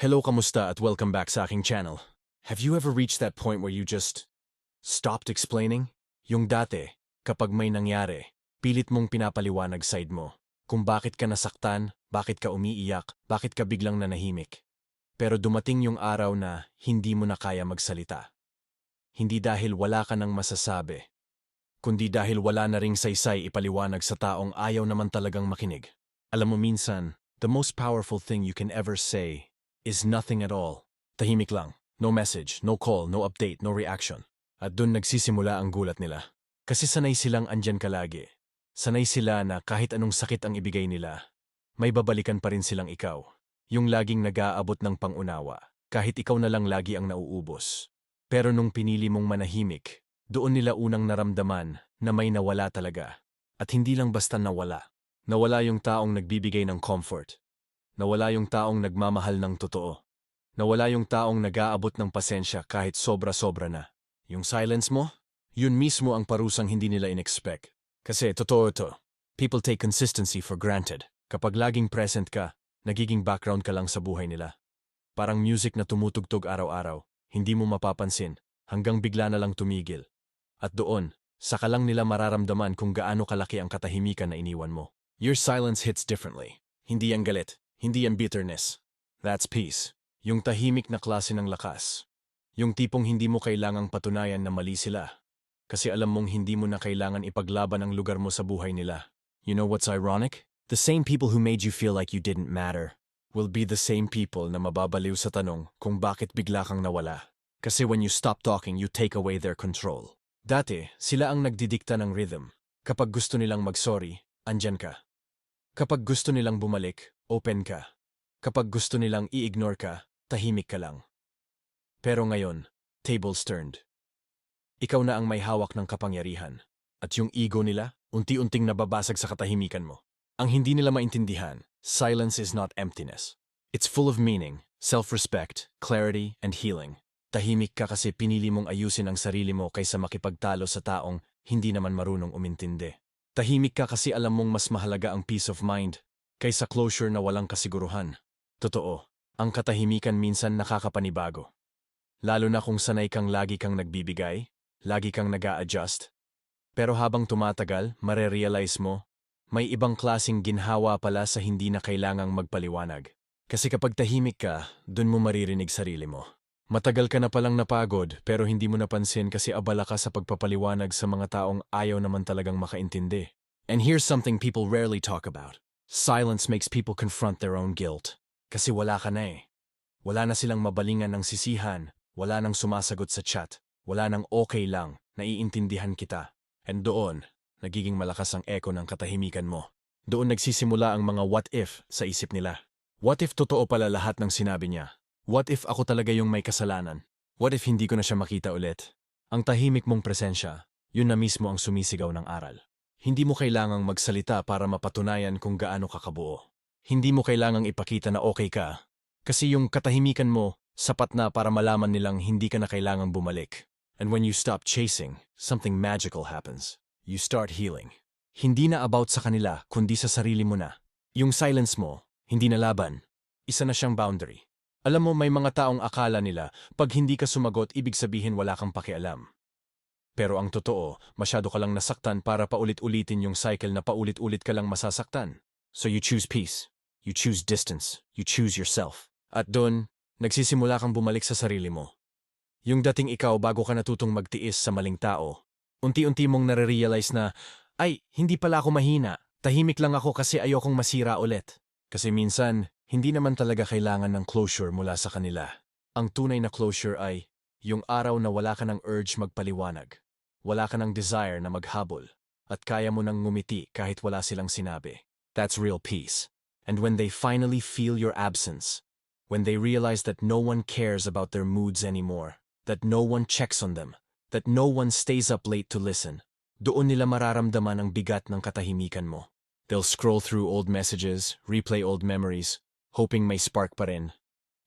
Hello, kamusta at welcome back sa aking channel. Have you ever reached that point where you just stopped explaining? Yung dati, kapag may nangyari, pilit mong pinapaliwanag side mo. Kung bakit ka nasaktan, bakit ka umiiyak, bakit ka biglang nanahimik. Pero dumating yung araw na hindi mo na kaya magsalita. Hindi dahil wala ka nang masasabi, kundi dahil wala na ring saysay ipaliwanag sa taong ayaw naman talagang makinig. Alam mo minsan, the most powerful thing you can ever say is nothing at all. Tahimik lang. No message, no call, no update, no reaction. At dun nagsisimula ang gulat nila. Kasi sanay silang andyan ka lagi. Sanay sila na kahit anong sakit ang ibigay nila, may babalikan pa rin silang ikaw. Yung laging nag-aabot ng pangunawa, kahit ikaw na lang lagi ang nauubos. Pero nung pinili mong manahimik, doon nila unang naramdaman na may nawala talaga. At hindi lang basta nawala. Nawala yung taong nagbibigay ng comfort. Nawala yung taong nagmamahal ng totoo. Nawala yung taong nag-aabot ng pasensya kahit sobra-sobra na. Yung silence mo, yun mismo ang parusang hindi nila in-expect. Kasi totoo ito, people take consistency for granted. Kapag laging present ka, nagiging background ka lang sa buhay nila. Parang music na tumutugtog araw-araw, hindi mo mapapansin, hanggang bigla na lang tumigil. At doon, saka lang nila mararamdaman kung gaano kalaki ang katahimikan na iniwan mo. Your silence hits differently. Hindi yan galit, hindi yan bitterness. That's peace. Yung tahimik na klase ng lakas. Yung tipong hindi mo kailangang patunayan na mali sila. Kasi alam mong hindi mo na kailangan ipaglaban ang lugar mo sa buhay nila. You know what's ironic? The same people who made you feel like you didn't matter will be the same people na mababaliw sa tanong kung bakit bigla kang nawala. Kasi when you stop talking, you take away their control. Dati, sila ang nagdidikta ng rhythm. Kapag gusto nilang mag-sorry, andyan ka. Kapag gusto nilang bumalik, open ka. Kapag gusto nilang i-ignore ka, tahimik ka lang. Pero ngayon, tables turned. Ikaw na ang may hawak ng kapangyarihan. At yung ego nila, unti-unting nababasag sa katahimikan mo. Ang hindi nila maintindihan, silence is not emptiness. It's full of meaning, self-respect, clarity, and healing. Tahimik ka kasi pinili mong ayusin ang sarili mo kaysa makipagtalo sa taong hindi naman marunong umintindi. Tahimik ka kasi alam mong mas mahalaga ang peace of mind kaysa closure na walang kasiguruhan. Totoo, ang katahimikan minsan nakakapanibago. Lalo na kung sanay kang lagi kang nagbibigay, lagi kang nag adjust Pero habang tumatagal, marerealize mo, may ibang klasing ginhawa pala sa hindi na kailangang magpaliwanag. Kasi kapag tahimik ka, dun mo maririnig sarili mo. Matagal ka na palang napagod pero hindi mo napansin kasi abala ka sa pagpapaliwanag sa mga taong ayaw naman talagang makaintindi. And here's something people rarely talk about. Silence makes people confront their own guilt. Kasi wala ka na eh. Wala na silang mabalingan ng sisihan, wala nang sumasagot sa chat, wala nang okay lang, naiintindihan kita. And doon, nagiging malakas ang echo ng katahimikan mo. Doon nagsisimula ang mga what if sa isip nila. What if totoo pala lahat ng sinabi niya? What if ako talaga yung may kasalanan? What if hindi ko na siya makita ulit? Ang tahimik mong presensya, yun na mismo ang sumisigaw ng aral. Hindi mo kailangang magsalita para mapatunayan kung gaano ka kabuo. Hindi mo kailangang ipakita na okay ka. Kasi yung katahimikan mo, sapat na para malaman nilang hindi ka na kailangang bumalik. And when you stop chasing, something magical happens. You start healing. Hindi na about sa kanila, kundi sa sarili mo na. Yung silence mo, hindi na laban. Isa na siyang boundary. Alam mo, may mga taong akala nila, pag hindi ka sumagot, ibig sabihin wala kang pakialam. Pero ang totoo, masyado ka lang nasaktan para paulit-ulitin yung cycle na paulit-ulit ka lang masasaktan. So you choose peace. You choose distance. You choose yourself. At doon, nagsisimula kang bumalik sa sarili mo. Yung dating ikaw bago ka natutong magtiis sa maling tao, unti-unti mong nare-realize na, ay, hindi pala ako mahina. Tahimik lang ako kasi ayokong masira ulit. Kasi minsan, hindi naman talaga kailangan ng closure mula sa kanila. Ang tunay na closure ay, yung araw na wala ka ng urge magpaliwanag. Wala ka ng desire na maghabol. At kaya mo nang ngumiti kahit wala silang sinabi. That's real peace. And when they finally feel your absence, when they realize that no one cares about their moods anymore, that no one checks on them, that no one stays up late to listen, doon nila mararamdaman ang bigat ng katahimikan mo. They'll scroll through old messages, replay old memories, hoping may spark pa rin.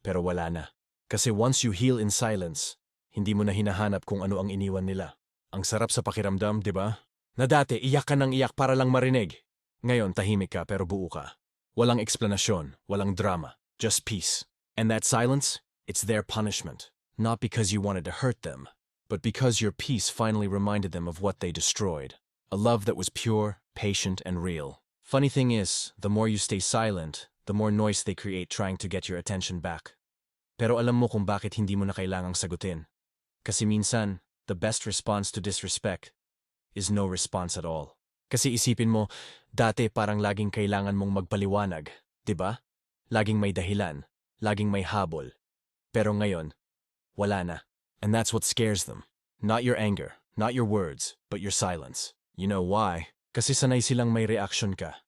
Pero wala na. Kasi once you heal in silence, hindi mo na hinahanap kung ano ang iniwan nila. Ang sarap sa pakiramdam, di ba? Na dati, iyak ka ng iyak para lang marinig. Ngayon, tahimik ka pero buo ka. Walang eksplanasyon, walang drama, just peace. And that silence, it's their punishment. Not because you wanted to hurt them, but because your peace finally reminded them of what they destroyed. A love that was pure, patient, and real. Funny thing is, the more you stay silent, the more noise they create trying to get your attention back. Pero alam mo kung bakit hindi mo na kailangang sagutin. Kasi minsan, the best response to disrespect is no response at all. Kasi isipin mo, dati parang laging kailangan mong magpaliwanag, 'di ba? Laging may dahilan, laging may habol. Pero ngayon, wala na. And that's what scares them. Not your anger, not your words, but your silence. You know why? Kasi sanay silang may reaction ka.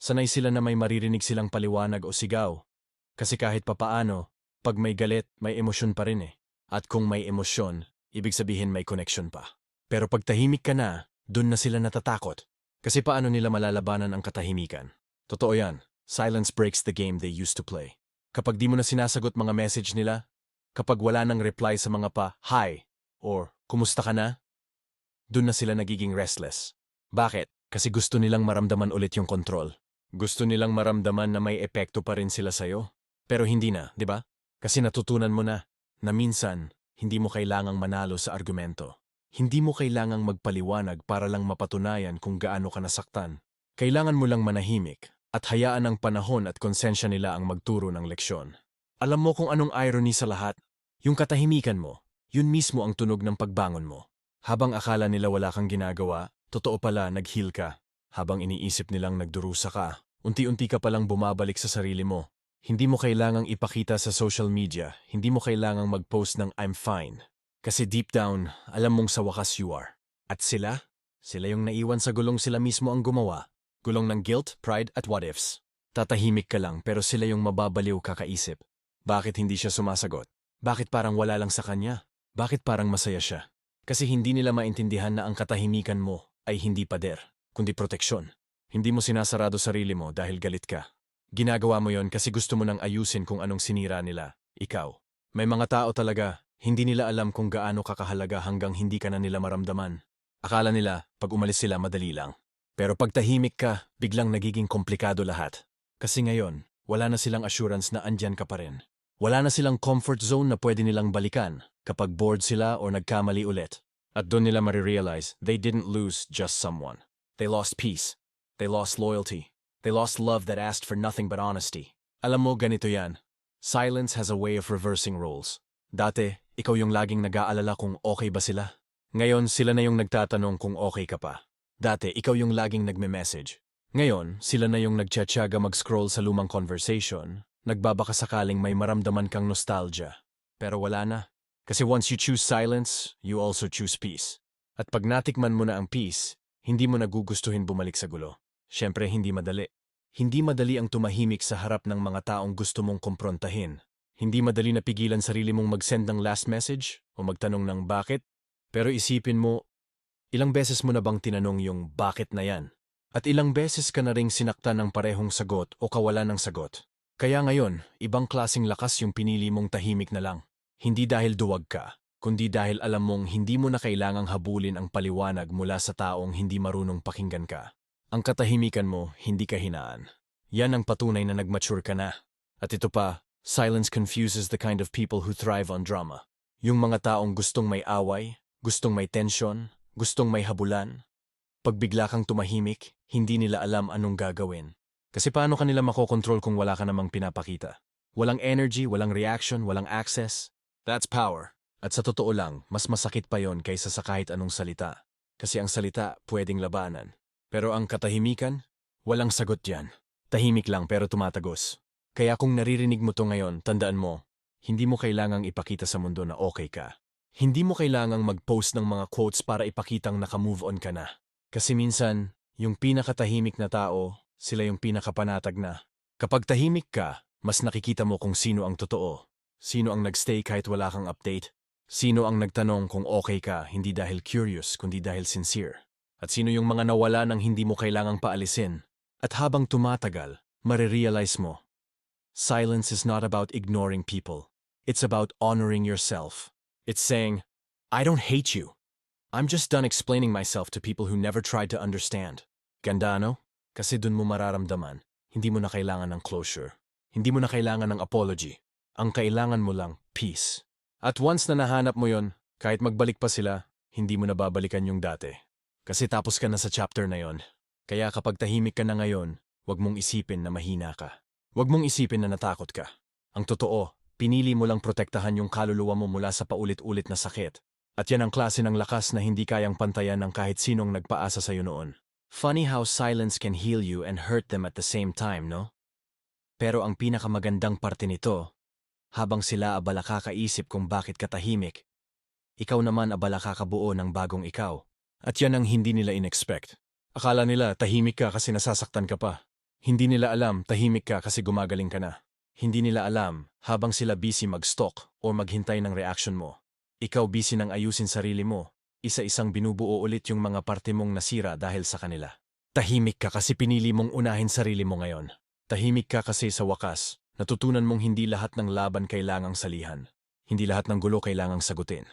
Sanay sila na may maririnig silang paliwanag o sigaw. Kasi kahit papaano, pag may galit, may emosyon pa rin eh. At kung may emosyon, ibig sabihin may connection pa. Pero pag tahimik ka na, dun na sila natatakot. Kasi paano nila malalabanan ang katahimikan? Totoo yan. Silence breaks the game they used to play. Kapag di mo na sinasagot mga message nila, kapag wala nang reply sa mga pa, hi, or kumusta ka na, dun na sila nagiging restless. Bakit? Kasi gusto nilang maramdaman ulit yung control. Gusto nilang maramdaman na may epekto pa rin sila sa'yo. Pero hindi na, di ba? Kasi natutunan mo na na minsan hindi mo kailangang manalo sa argumento. Hindi mo kailangang magpaliwanag para lang mapatunayan kung gaano ka nasaktan. Kailangan mo lang manahimik at hayaan ang panahon at konsensya nila ang magturo ng leksyon. Alam mo kung anong irony sa lahat? Yung katahimikan mo, yun mismo ang tunog ng pagbangon mo. Habang akala nila wala kang ginagawa, totoo pala nag-heal ka. Habang iniisip nilang nagdurusa ka, unti-unti ka palang bumabalik sa sarili mo. Hindi mo kailangang ipakita sa social media, hindi mo kailangang mag-post ng I'm fine. Kasi deep down, alam mong sa wakas you are. At sila? Sila yung naiwan sa gulong sila mismo ang gumawa. Gulong ng guilt, pride at what ifs. Tatahimik ka lang pero sila yung mababaliw kakaisip. Bakit hindi siya sumasagot? Bakit parang wala lang sa kanya? Bakit parang masaya siya? Kasi hindi nila maintindihan na ang katahimikan mo ay hindi pader kundi proteksyon. Hindi mo sinasarado sarili mo dahil galit ka. Ginagawa mo yon kasi gusto mo nang ayusin kung anong sinira nila, ikaw. May mga tao talaga, hindi nila alam kung gaano kakahalaga hanggang hindi ka na nila maramdaman. Akala nila, pag umalis sila madali lang. Pero pag tahimik ka, biglang nagiging komplikado lahat. Kasi ngayon, wala na silang assurance na andyan ka pa rin. Wala na silang comfort zone na pwede nilang balikan kapag bored sila o nagkamali ulit. At doon nila marirealize they didn't lose just someone. They lost peace. They lost loyalty. They lost love that asked for nothing but honesty. Alam mo, ganito yan. Silence has a way of reversing roles. Dati, ikaw yung laging nag-aalala kung okay ba sila. Ngayon, sila na yung nagtatanong kung okay ka pa. Dati, ikaw yung laging nagme-message. Ngayon, sila na yung nagtsatsaga mag-scroll sa lumang conversation, nagbabaka sakaling may maramdaman kang nostalgia. Pero wala na. Kasi once you choose silence, you also choose peace. At pag natikman mo na ang peace, hindi mo nagugustuhin bumalik sa gulo. Siyempre, hindi madali. Hindi madali ang tumahimik sa harap ng mga taong gusto mong komprontahin. Hindi madali na pigilan sarili mong mag-send ng last message o magtanong ng bakit. Pero isipin mo, ilang beses mo na bang tinanong yung bakit na yan? At ilang beses ka na ring sinaktan ng parehong sagot o kawalan ng sagot. Kaya ngayon, ibang klasing lakas yung pinili mong tahimik na lang. Hindi dahil duwag ka, kundi dahil alam mong hindi mo na kailangang habulin ang paliwanag mula sa taong hindi marunong pakinggan ka. Ang katahimikan mo, hindi ka hinaan. Yan ang patunay na nagmature ka na. At ito pa, silence confuses the kind of people who thrive on drama. Yung mga taong gustong may away, gustong may tensyon, gustong may habulan. Pag bigla kang tumahimik, hindi nila alam anong gagawin. Kasi paano kanila makokontrol kung wala ka namang pinapakita? Walang energy, walang reaction, walang access. That's power. At sa totoo lang, mas masakit pa yon kaysa sa kahit anong salita. Kasi ang salita pwedeng labanan. Pero ang katahimikan, walang sagot yan. Tahimik lang pero tumatagos. Kaya kung naririnig mo to ngayon, tandaan mo, hindi mo kailangang ipakita sa mundo na okay ka. Hindi mo kailangang mag-post ng mga quotes para ipakitang naka-move on ka na. Kasi minsan, yung pinakatahimik na tao, sila yung pinakapanatag na. Kapag tahimik ka, mas nakikita mo kung sino ang totoo. Sino ang nagstay kahit wala kang update. Sino ang nagtanong kung okay ka hindi dahil curious kundi dahil sincere? At sino yung mga nawala nang hindi mo kailangang paalisin? At habang tumatagal, marirealize mo, silence is not about ignoring people. It's about honoring yourself. It's saying, I don't hate you. I'm just done explaining myself to people who never tried to understand. Ganda, no? Kasi dun mo mararamdaman, hindi mo na kailangan ng closure. Hindi mo na kailangan ng apology. Ang kailangan mo lang, peace. At once na nahanap mo yon, kahit magbalik pa sila, hindi mo na babalikan yung dati. Kasi tapos ka na sa chapter na yon. Kaya kapag tahimik ka na ngayon, wag mong isipin na mahina ka. Wag mong isipin na natakot ka. Ang totoo, pinili mo lang protektahan yung kaluluwa mo mula sa paulit-ulit na sakit. At yan ang klase ng lakas na hindi kayang pantayan ng kahit sinong nagpaasa sa'yo noon. Funny how silence can heal you and hurt them at the same time, no? Pero ang pinakamagandang parte nito, habang sila abala kakaisip kung bakit katahimik, ikaw naman abala kakabuo ng bagong ikaw. At yan ang hindi nila inexpect. Akala nila tahimik ka kasi nasasaktan ka pa. Hindi nila alam tahimik ka kasi gumagaling ka na. Hindi nila alam habang sila busy mag-stalk o maghintay ng reaction mo. Ikaw busy nang ayusin sarili mo. Isa-isang binubuo ulit yung mga parte mong nasira dahil sa kanila. Tahimik ka kasi pinili mong unahin sarili mo ngayon. Tahimik ka kasi sa wakas, natutunan mong hindi lahat ng laban kailangang salihan. Hindi lahat ng gulo kailangang sagutin.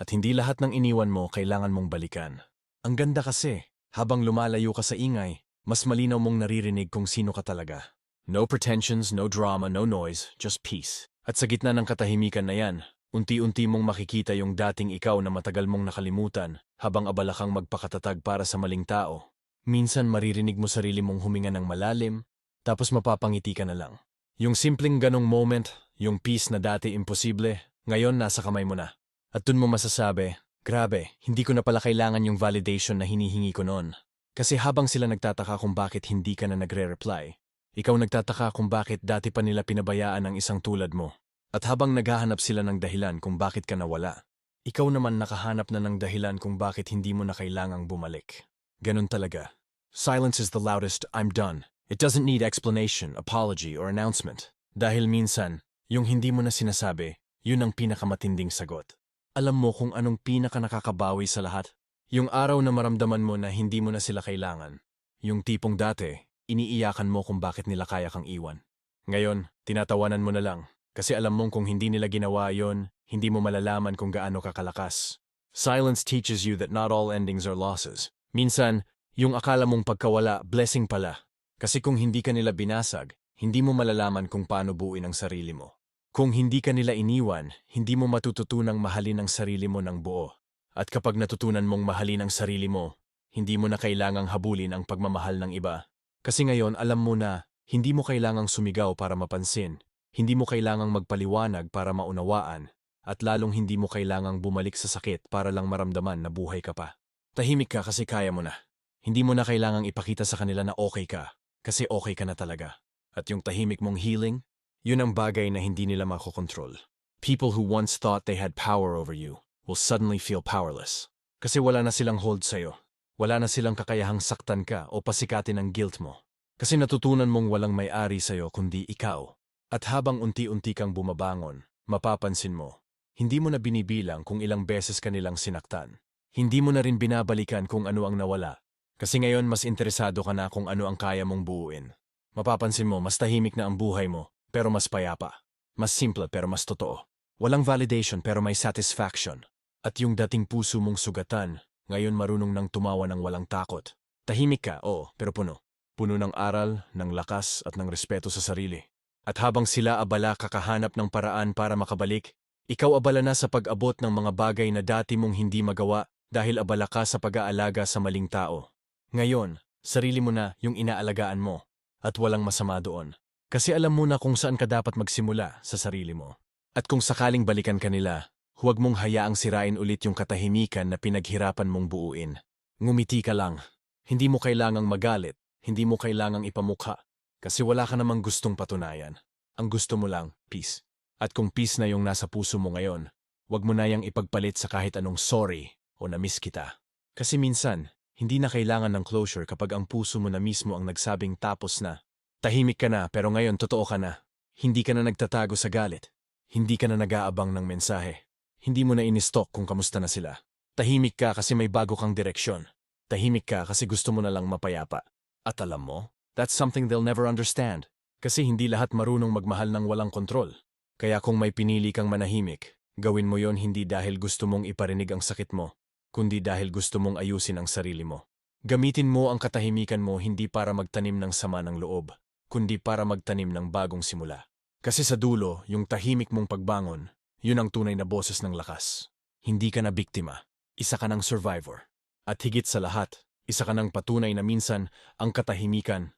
At hindi lahat ng iniwan mo kailangan mong balikan. Ang ganda kasi, habang lumalayo ka sa ingay, mas malinaw mong naririnig kung sino ka talaga. No pretensions, no drama, no noise, just peace. At sa gitna ng katahimikan na yan, unti-unti mong makikita yung dating ikaw na matagal mong nakalimutan habang abala kang magpakatatag para sa maling tao. Minsan maririnig mo sarili mong huminga ng malalim, tapos mapapangiti ka na lang. Yung simpleng ganong moment, yung peace na dati imposible, ngayon nasa kamay mo na. At dun mo masasabi, grabe, hindi ko na pala kailangan yung validation na hinihingi ko noon. Kasi habang sila nagtataka kung bakit hindi ka na nagre-reply, ikaw nagtataka kung bakit dati pa nila pinabayaan ang isang tulad mo. At habang naghahanap sila ng dahilan kung bakit ka nawala, ikaw naman nakahanap na ng dahilan kung bakit hindi mo na kailangang bumalik. Ganun talaga. Silence is the loudest, I'm done. It doesn't need explanation, apology, or announcement. Dahil minsan, yung hindi mo na sinasabi, yun ang pinakamatinding sagot. Alam mo kung anong pinaka nakakabawi sa lahat? Yung araw na maramdaman mo na hindi mo na sila kailangan. Yung tipong dati, iniiyakan mo kung bakit nila kaya kang iwan. Ngayon, tinatawanan mo na lang. Kasi alam mong kung hindi nila ginawa yon, hindi mo malalaman kung gaano kakalakas. Silence teaches you that not all endings are losses. Minsan, yung akala mong pagkawala, blessing pala. Kasi kung hindi ka nila binasag, hindi mo malalaman kung paano buuin ang sarili mo. Kung hindi ka nila iniwan, hindi mo matututunang mahalin ang sarili mo ng buo. At kapag natutunan mong mahalin ang sarili mo, hindi mo na kailangang habulin ang pagmamahal ng iba. Kasi ngayon alam mo na, hindi mo kailangang sumigaw para mapansin, hindi mo kailangang magpaliwanag para maunawaan, at lalong hindi mo kailangang bumalik sa sakit para lang maramdaman na buhay ka pa. Tahimik ka kasi kaya mo na. Hindi mo na kailangang ipakita sa kanila na okay ka, kasi okay ka na talaga. At yung tahimik mong healing, yun ang bagay na hindi nila makokontrol. People who once thought they had power over you will suddenly feel powerless. Kasi wala na silang hold sa'yo. Wala na silang kakayahang saktan ka o pasikatin ang guilt mo. Kasi natutunan mong walang may-ari sa'yo kundi ikaw. At habang unti-unti kang bumabangon, mapapansin mo, hindi mo na binibilang kung ilang beses ka nilang sinaktan. Hindi mo na rin binabalikan kung ano ang nawala. Kasi ngayon mas interesado ka na kung ano ang kaya mong buuin. Mapapansin mo, mas tahimik na ang buhay mo, pero mas payapa. Mas simple pero mas totoo. Walang validation pero may satisfaction. At yung dating puso mong sugatan, ngayon marunong nang tumawa ng walang takot. Tahimik ka, oo, pero puno. Puno ng aral, ng lakas at ng respeto sa sarili. At habang sila abala kakahanap ng paraan para makabalik, ikaw abala na sa pag-abot ng mga bagay na dati mong hindi magawa dahil abala ka sa pag-aalaga sa maling tao. Ngayon, sarili mo na yung inaalagaan mo at walang masama doon. Kasi alam mo na kung saan ka dapat magsimula sa sarili mo. At kung sakaling balikan ka nila, huwag mong hayaang sirain ulit yung katahimikan na pinaghirapan mong buuin. Ngumiti ka lang. Hindi mo kailangang magalit, hindi mo kailangang ipamukha. Kasi wala ka namang gustong patunayan. Ang gusto mo lang, peace. At kung peace na yung nasa puso mo ngayon, huwag mo na yang ipagpalit sa kahit anong sorry o na-miss kita. Kasi minsan, hindi na kailangan ng closure kapag ang puso mo na mismo ang nagsabing tapos na. Tahimik ka na pero ngayon totoo ka na. Hindi ka na nagtatago sa galit. Hindi ka na nag-aabang ng mensahe. Hindi mo na inistok kung kamusta na sila. Tahimik ka kasi may bago kang direksyon. Tahimik ka kasi gusto mo na lang mapayapa. At alam mo, that's something they'll never understand. Kasi hindi lahat marunong magmahal ng walang kontrol. Kaya kung may pinili kang manahimik, gawin mo yon hindi dahil gusto mong iparinig ang sakit mo, kundi dahil gusto mong ayusin ang sarili mo. Gamitin mo ang katahimikan mo hindi para magtanim ng sama ng loob, kundi para magtanim ng bagong simula. Kasi sa dulo, yung tahimik mong pagbangon, yun ang tunay na boses ng lakas. Hindi ka na biktima. Isa ka ng survivor. At higit sa lahat, isa ka ng patunay na minsan ang katahimikan.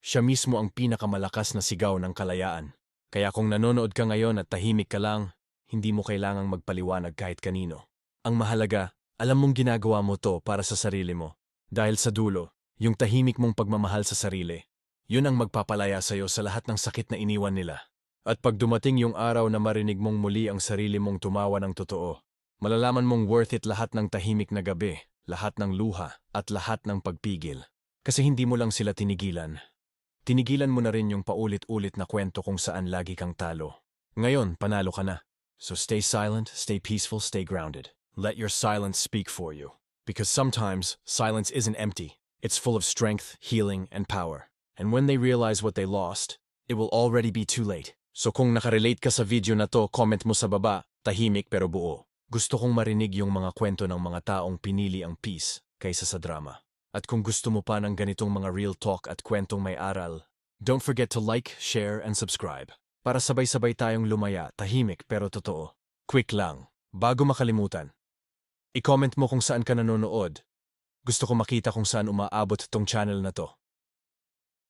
Siya mismo ang pinakamalakas na sigaw ng kalayaan. Kaya kung nanonood ka ngayon at tahimik ka lang, hindi mo kailangang magpaliwanag kahit kanino. Ang mahalaga, alam mong ginagawa mo to para sa sarili mo. Dahil sa dulo, yung tahimik mong pagmamahal sa sarili, yun ang magpapalaya sa'yo sa lahat ng sakit na iniwan nila. At pag dumating yung araw na marinig mong muli ang sarili mong tumawa ng totoo, malalaman mong worth it lahat ng tahimik na gabi, lahat ng luha, at lahat ng pagpigil. Kasi hindi mo lang sila tinigilan. Tinigilan mo na rin yung paulit-ulit na kwento kung saan lagi kang talo. Ngayon, panalo ka na. So stay silent, stay peaceful, stay grounded. Let your silence speak for you. Because sometimes, silence isn't empty. It's full of strength, healing, and power. And when they realize what they lost, it will already be too late. So kung nakarelate ka sa video na to, comment mo sa baba, tahimik pero buo. Gusto kong marinig yung mga kwento ng mga taong pinili ang peace kaysa sa drama. At kung gusto mo pa ng ganitong mga real talk at kwentong may aral, don't forget to like, share, and subscribe. Para sabay-sabay tayong lumaya, tahimik pero totoo. Quick lang, bago makalimutan. I-comment mo kung saan ka nanonood. Gusto ko makita kung saan umaabot tong channel na to.